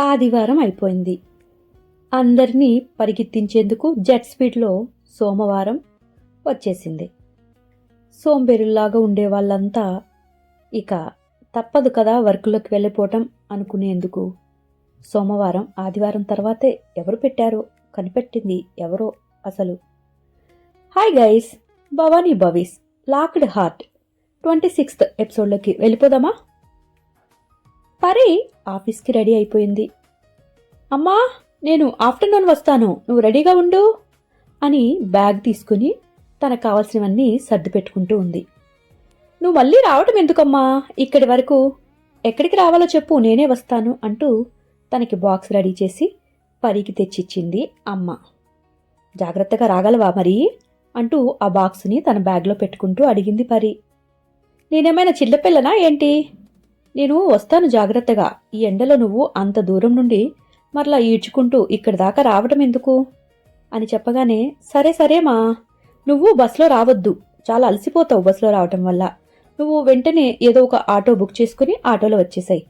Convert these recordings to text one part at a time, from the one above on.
ఆదివారం అయిపోయింది. అందరినీ పరిగెత్తించేందుకు జెట్ స్పీడ్లో సోమవారం వచ్చేసింది. సోంబేరుల్లాగా ఉండే వాళ్ళంతా ఇక తప్పదు కదా వర్క్లోకి వెళ్ళిపోవటం అనుకునేందుకు. సోమవారం ఆదివారం తర్వాతే ఎవరు పెట్టారో కనిపెట్టింది ఎవరో అసలు. Hi guys Bhavani Bhavi's locked heart. Twenty sixth ఎపిసోడ్లోకి వెళ్ళిపోదామా? పరి ఆఫీస్కి రెడీ అయిపోయింది. అమ్మా నేను ఆఫ్టర్నూన్ వస్తాను. నువ్వు రెడీగా ఉండు అని బ్యాగ్ తీసుకుని తనకు కావాల్సినవన్నీ సర్ది పెట్టుకుంటూ ఉంది. నువ్వు మళ్ళీ రావటం ఎందుకమ్మా? ఇక్కడి వరకు ఎక్కడికి రావాలో చెప్పు నేనే వస్తాను అంటూ తనకి బాక్స్ రెడీ చేసి పరికి తెచ్చిచ్చింది అమ్మ. జాగ్రత్తగా రాగలవా మరి? అంటూ ఆ బాక్స్ని తన బ్యాగ్లో పెట్టుకుంటూ అడిగింది పరి. నేనేమైనా చిల్లపిల్లనా ఏంటి? నేను వస్తాను జాగ్రత్తగా. ఈ ఎండలో నువ్వు అంత దూరం నుండి మరలా ఈడ్చుకుంటూ ఇక్కడి దాకా రావటం ఎందుకు? అని చెప్పగానే సరే సరే మా. నువ్వు బస్లో రావద్దు. చాలా అలసిపోతావు బస్లో రావటం వల్ల. నువ్వు వెంటనే ఏదో ఒక ఆటో బుక్ చేసుకుని ఆటోలో వచ్చేసాయి.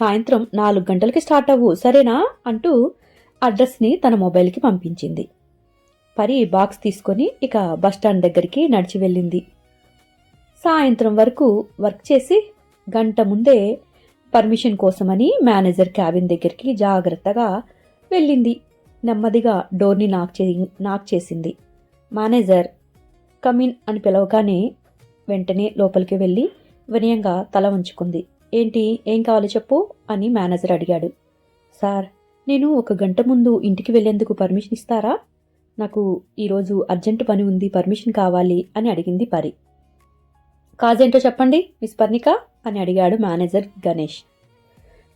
సాయంత్రం నాలుగు గంటలకి స్టార్ట్ అవ్వు సరేనా? అంటూ అడ్రస్ని తన మొబైల్కి పంపించింది. పరి బాక్స్ తీసుకొని ఇక బస్టాండ్ దగ్గరికి నడిచి వెళ్ళింది. సాయంత్రం వరకు వర్క్ చేసి గంట ముందే పర్మిషన్ కోసమని మేనేజర్ క్యాబిన్ దగ్గరికి జాగ్రత్తగా వెళ్ళింది. నెమ్మదిగా డోర్ని నాక్ చే నాక్ చేసింది. మేనేజర్ కమిన్ అని పిలవగానే వెంటనే లోపలికి వెళ్ళి వినయంగా తల ఉంచుకుంది ఏంటి? ఏం కావాలో చెప్పు అని మేనేజర్ అడిగాడు. సార్ నేను ఒక గంట ముందు ఇంటికి వెళ్ళేందుకు పర్మిషన్ ఇస్తారా? నాకు ఈరోజు అర్జెంటు పని ఉంది పర్మిషన్ కావాలి అని అడిగింది పరి. కాజేంటో చెప్పండి మిస్ పర్ణిక? అని అడిగాడు మేనేజర్ గణేష్.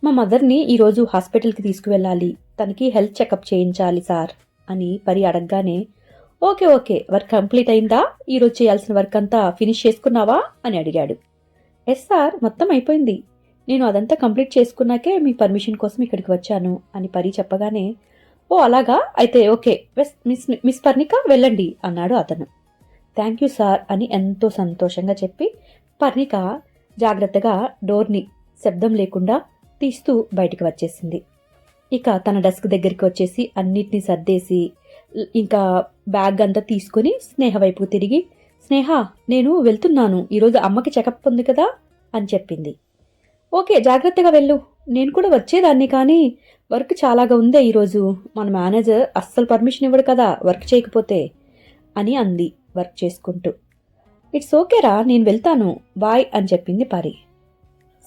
మా మదర్ని ఈరోజు హాస్పిటల్కి తీసుకువెళ్ళాలి. తనకి హెల్త్ చెకప్ చేయించాలి సార్ అని పరి అడగగానే ఓకే ఓకే వర్క్ కంప్లీట్ అయిందా? ఈరోజు చేయాల్సిన వర్క్ అంతా ఫినిష్ చేసుకున్నావా? అని అడిగాడు. ఎస్ సార్ మొత్తం అయిపోయింది. నేను అదంతా కంప్లీట్ చేసుకున్నాకే మీ పర్మిషన్ కోసం ఇక్కడికి వచ్చాను అని పరి చెప్పగానే ఓ అలాగా? అయితే ఓకే మిస్ మిస్ పర్ణిక వెళ్ళండి అన్నాడు అతను. థ్యాంక్ యూ సార్ అని ఎంతో సంతోషంగా చెప్పి పర్ణిక జాగ్రత్తగా డోర్ని శబ్దం లేకుండా తీస్తూ బయటికి వచ్చేసింది. ఇక తన డెస్క్ దగ్గరికి వచ్చేసి అన్నిటినీ సర్దేసి ఇంకా బ్యాగ్ అంతా తీసుకుని స్నేహ వైపుకు తిరిగి స్నేహ నేను వెళ్తున్నాను. ఈరోజు అమ్మకి చెకప్ ఉంది కదా? అని చెప్పింది. ఓకే జాగ్రత్తగా వెళ్ళు. నేను కూడా వచ్చేదాన్ని కానీ వర్క్ చాలాగా ఉందే ఈరోజు. మన మేనేజర్ అస్సలు పర్మిషన్ ఇవ్వడు కదా వర్క్ చేయకపోతే అని అంది. వర్క్ చేసుకుంటూ. ఇట్స్ ఓకేరా నేను వెళ్తాను. బాయ్ అని చెప్పింది పరి.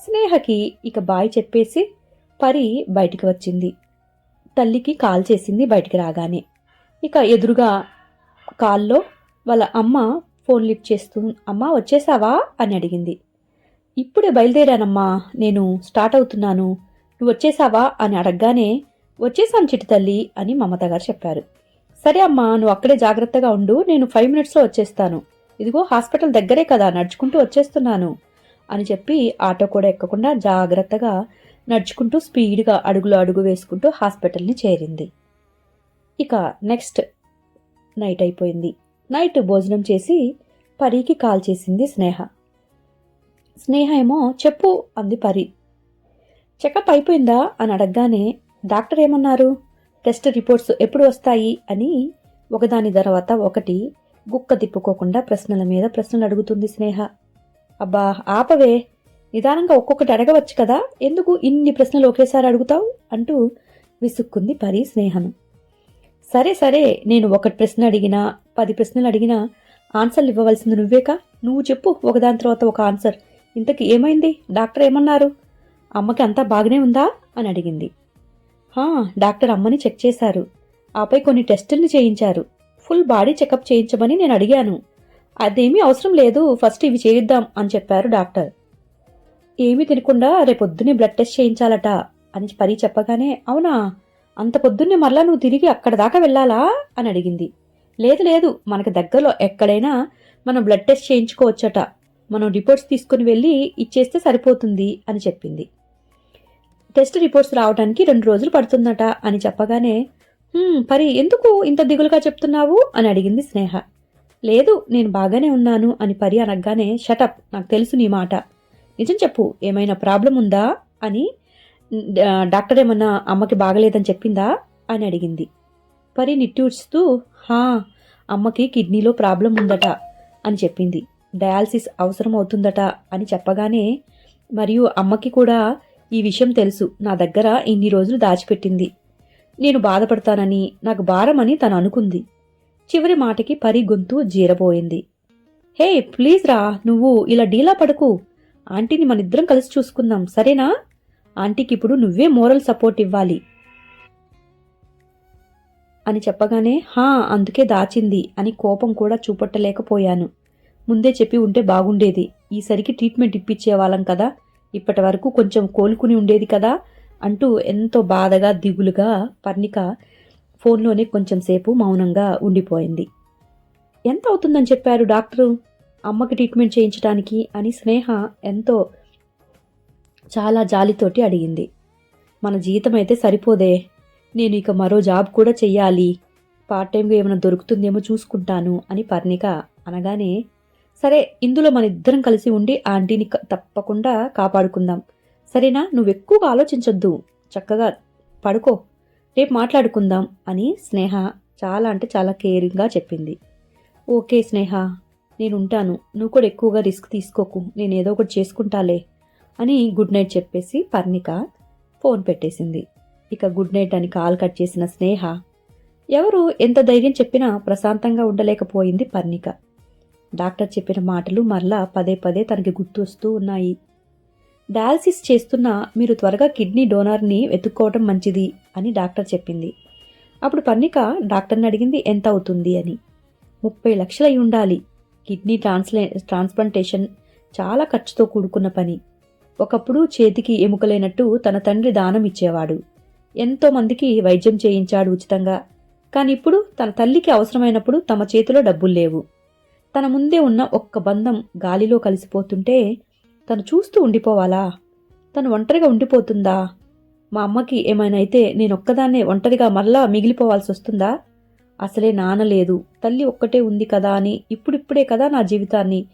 స్నేహకి ఇక బాయ్ చెప్పేసి పరి బయటికి వచ్చింది. తల్లికి కాల్ చేసింది బయటికి రాగానే. ఇక ఎదురుగా కాల్లో వాళ్ళ అమ్మ ఫోన్ లిఫ్ట్ చేస్తూ అమ్మ వచ్చేసావా? అని అడిగింది. ఇప్పుడే బయలుదేరానమ్మా. నేను స్టార్ట్ అవుతున్నాను. నువ్వు వచ్చేసావా? అని అడగగానే వచ్చేసాను చిట్టి తల్లి అని మమత గారు చెప్పారు. సరే అమ్మా నువ్వు అక్కడే జాగ్రత్తగా ఉండు నేను ఫైవ్ మినిట్స్లో వచ్చేస్తాను. ఇదిగో హాస్పిటల్ దగ్గరే కదా నడుచుకుంటూ వచ్చేస్తున్నాను. అని చెప్పి ఆటో కూడా ఎక్కకుండా జాగ్రత్తగా నడుచుకుంటూ స్పీడ్గా అడుగులు అడుగు వేసుకుంటూ హాస్పిటల్ని చేరింది. ఇక నెక్స్ట్ నైట్ అయిపోయింది. నైట్ భోజనం చేసి పరికి కాల్ చేసింది స్నేహ. స్నేహ ఏమో చెప్పు అంది పరి. చెకప్ అయిపోయిందా? అని అడగగానే డాక్టర్ ఏమన్నారు? టెస్ట్ రిపోర్ట్స్ ఎప్పుడు వస్తాయి అని ఒకదాని తర్వాత ఒకటి గుక్క తిప్పుకోకుండా ప్రశ్నల మీద ప్రశ్నలు అడుగుతుంది స్నేహ. అబ్బా ఆపవే. నిదానంగా ఒక్కొక్కటి అడగవచ్చు కదా. ఎందుకు ఇన్ని ప్రశ్నలు ఒకేసారి అడుగుతావు? అంటూ విసుక్కుంది పరి స్నేహను. సరే సరే నేను ఒకటి ప్రశ్న అడిగినా పది ప్రశ్నలు అడిగినా ఆన్సర్లు ఇవ్వవలసింది నువ్వేకా? నువ్వు చెప్పు ఒకదాని తర్వాత ఒక ఆన్సర్. ఇంతకి ఏమైంది? డాక్టర్ ఏమన్నారు? అమ్మకి అంతా బాగానే ఉందా? అని అడిగింది. డాక్టర్ అమ్మని చెక్ చేశారు. ఆపై కొన్ని టెస్టుల్ని చేయించారు. ఫుల్ బాడీ చెకప్ చేయించమని నేను అడిగాను. అదేమీ అవసరం లేదు ఫస్ట్ ఇవి చేయిద్దాం అని చెప్పారు డాక్టర్. ఏమీ తినకుండా రేపొద్దునే బ్లడ్ టెస్ట్ చేయించాలట అని పరి చెప్పగానే అవునా? అంత పొద్దున్నే మరలా నువ్వు తిరిగి అక్కడ దాకా వెళ్ళాలా? అని అడిగింది. లేదు లేదు మనకు దగ్గరలో ఎక్కడైనా మనం బ్లడ్ టెస్ట్ చేయించుకోవచ్చట. మనం రిపోర్ట్స్ తీసుకుని వెళ్ళి ఇచ్చేస్తే సరిపోతుంది అని చెప్పింది. టెస్ట్ రిపోర్ట్స్ రావడానికి రెండు రోజులు పడుతుందట అని చెప్పగానే పరి ఎందుకు ఇంత దిగులుగా చెప్తున్నావు? అని అడిగింది స్నేహ. లేదు నేను బాగానే ఉన్నాను అని పరి అనగానే షటప్ నాకు తెలుసు నీ మాట. నిజం చెప్పు ఏమైనా ప్రాబ్లం ఉందా? అని డాక్టర్ ఏమన్నా అమ్మకి బాగలేదని చెప్పిందా? అని అడిగింది. పరి నిట్టూర్చుతూ హా అమ్మకి కిడ్నీలో ప్రాబ్లం ఉందట అని చెప్పింది. డయాలసిస్ అవసరం అవుతుందట అని చెప్పగానే మరియు అమ్మకి కూడా ఈ విషయం తెలుసు. నా దగ్గర ఇన్ని రోజులు దాచిపెట్టింది. నేను బాధపడతానని నాకు భారమని తను అనుకుంది. చివరి మాటకి పరి గొంతు జీరబోయింది. హే ప్లీజ్ రా నువ్వు ఇలా డీలా పడకు. ఆంటీని మనిద్దరం కలిసి చూసుకుందాం సరేనా? ఆంటీకి ఇప్పుడు నువ్వే మోరల్ సపోర్ట్ ఇవ్వాలి. అని చెప్పగానే హా అందుకే దాచింది అని కోపం కూడా చూపట్టలేకపోయాను. ముందే చెప్పి ఉంటే బాగుండేది. ఈసరికి ట్రీట్మెంట్ ఇప్పించేవాళ్ళం కదా. ఇప్పటి వరకు కొంచెం కోలుకుని ఉండేది కదా అంటూ ఎంతో బాధగా దిగులుగా పర్ణిక ఫోన్లోనే కొంచెం సేపు మౌనంగా ఉండిపోయింది. ఎంత అవుతుందని చెప్పారు డాక్టరు? అమ్మకి ట్రీట్మెంట్ చేయించడానికి అని స్నేహ ఎంతో చాలా జాలితోటి అడిగింది. మన జీతం అయితే సరిపోదే. నేను ఇక మరో జాబ్ కూడా చెయ్యాలి. పార్ట్ టైంగా ఏమైనా దొరుకుతుందేమో చూసుకుంటాను అని పర్ణిక అనగానే సరే ఇందులో మన ఇద్దరం కలిసి ఉండి ఆంటీని క- తప్పకుండా కాపాడుకుందాం. సరేనా? నువ్వు ఎక్కువగా ఆలోచించొద్దు. చక్కగా పడుకో. రేపు మాట్లాడుకుందాం అని స్నేహ చాలా అంటే చాలా కేరింగ్గా చెప్పింది. ఓకే స్నేహ నేను ఉంటాను నువ్వు కూడా ఎక్కువగా రిస్క్ తీసుకోకు. నేను ఏదో ఒకటి చేసుకుంటాలే అని గుడ్ నైట్ చెప్పేసి పర్ణిక ఫోన్ పెట్టేసింది. ఇక గుడ్ నైట్ అని కాల్ కట్ చేసిన స్నేహ ఎవరు ఎంత ధైర్యం చెప్పినా ప్రశాంతంగా ఉండలేకపోయింది పర్ణిక. డాక్టర్ చెప్పిన మాటలు మరలా పదే పదే తనకి గుర్తొస్తూ ఉన్నాయి. డయాలసిస్ చేస్తున్నా మీరు త్వరగా కిడ్నీ డోనార్ని వెతుక్కోవటం మంచిది అని డాక్టర్ చెప్పింది. అప్పుడు పన్నిక డాక్టర్ని అడిగింది ఎంత అవుతుంది అని. ముప్పై లక్షలు అయి ఉండాలి. కిడ్నీ ట్రాన్స్లే ట్రాన్స్ప్లాంటేషన్ చాలా ఖర్చుతో కూడుకున్న పని. ఒకప్పుడు చేతికి ఎముకలేనట్టు తన తండ్రి దానం ఇచ్చేవాడు. ఎంతోమందికి వైద్యం చేయించాడు ఉచితంగా. కానీ ఇప్పుడు తన తల్లికి అవసరమైనప్పుడు తమ చేతిలో డబ్బులు లేవు. తన ముందే ఉన్న ఒక్క బంధం గాలిలో కలిసిపోతుంటే తను చూస్తూ ఉండిపోవాలా? తను ఒంటరిగా ఉండిపోతుందా? మా అమ్మకి ఏమైనా అయితే నేనొక్కదాన్నే ఒంటరిగా మళ్ళా మిగిలిపోవాల్సి వస్తుందా అసలే నాన్న లేదు. తల్లి ఒక్కటే ఉంది కదా అని ఇప్పుడిప్పుడే కదా నా జీవితాన్ని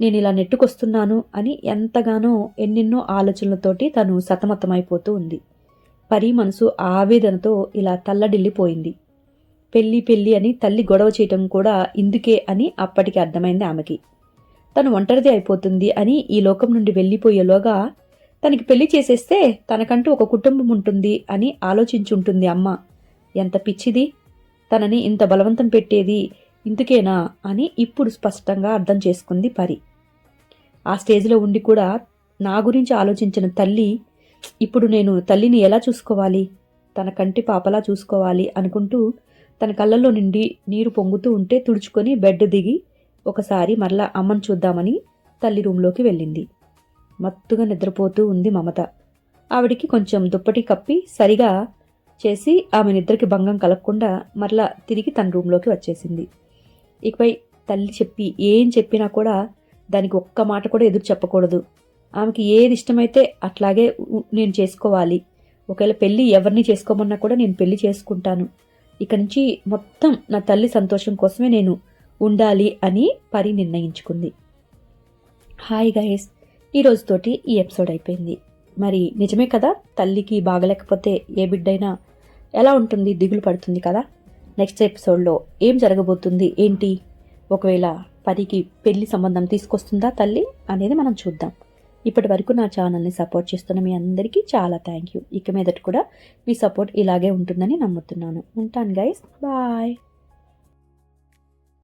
నేను ఇలా నెట్టుకొస్తున్నాను అని ఎంతగానో ఎన్నెన్నో ఆలోచనలతోటి తను సతమతమైపోతూ ఉంది. పరి మనసు ఆవేదనతో ఇలా తల్లడిల్లిపోయింది. పెళ్ళి పెళ్ళి అని తల్లి గొడవ చేయటం కూడా ఇందుకే అని అప్పటికి అర్థమైంది ఆమెకి. తను ఒంటరిది అయిపోతుంది అని ఈ లోకం నుండి వెళ్ళిపోయేలోగా తనకి పెళ్ళి చేసేస్తే తనకంటూ ఒక కుటుంబం ఉంటుంది అని ఆలోచించుంటుంది అమ్మ. ఎంత పిచ్చిది. తనని ఇంత బలవంతం పెట్టేది ఇందుకేనా అని ఇప్పుడు స్పష్టంగా అర్థం చేసుకుంది పరి. ఆ స్టేజ్లో ఉండి కూడా నా గురించి ఆలోచించిన తల్లి ఇప్పుడు నేను తల్లిని ఎలా చూసుకోవాలి? తన కంటి పాపలా చూసుకోవాలి అనుకుంటూ తన కళ్ళల్లో నుండి నీరు పొంగుతూ ఉంటే తుడుచుకొని బెడ్ దిగి ఒకసారి మరలా అమ్మను చూద్దామని తల్లి రూంలోకి వెళ్ళింది. మత్తుగా నిద్రపోతూ ఉంది మమత. ఆవిడికి కొంచెం దుప్పటి కప్పి సరిగా చేసి ఆమె నిద్రకి భంగం కలగకుండా మరలా తిరిగి తన రూంలోకి వచ్చేసింది. ఇకపై తల్లి చెప్పి ఏం చెప్పినా కూడా దానికి ఒక్క మాట కూడా ఎదురు చెప్పకూడదు. ఆమెకి ఏది ఇష్టమైతే అట్లాగే నేను చేసుకోవాలి. ఒకవేళ పెళ్ళి ఎవరిని చేసుకోమన్నా కూడా నేను పెళ్ళి చేసుకుంటాను. ఇక నుంచి మొత్తం నా తల్లి సంతోషం కోసమే నేను ఉండాలి అని పరి నిర్ణయించుకుంది. హాయ్ గైస్ ఈ రోజుతోటి ఈ ఎపిసోడ్ అయిపోయింది. మరి నిజమే కదా తల్లికి బాగలేకపోతే ఏ బిడ్డైనా ఎలా ఉంటుంది దిగులు పడుతుంది కదా? నెక్స్ట్ ఎపిసోడ్లో ఏం జరగబోతుంది ఏంటి? ఒకవేళ పరికి పెళ్ళి సంబంధం తీసుకొస్తుందా తల్లి అనేది మనం చూద్దాం. ఇప్పటి వరకు నా ఛానల్ని సపోర్ట్ చేస్తున్న మీ అందరికీ చాలా థ్యాంక్ యూ ఇక మీదట కూడా మీ సపోర్ట్ ఇలాగే ఉంటుందని నమ్ముతున్నాను. ఉంటాను గైస్ బాయ్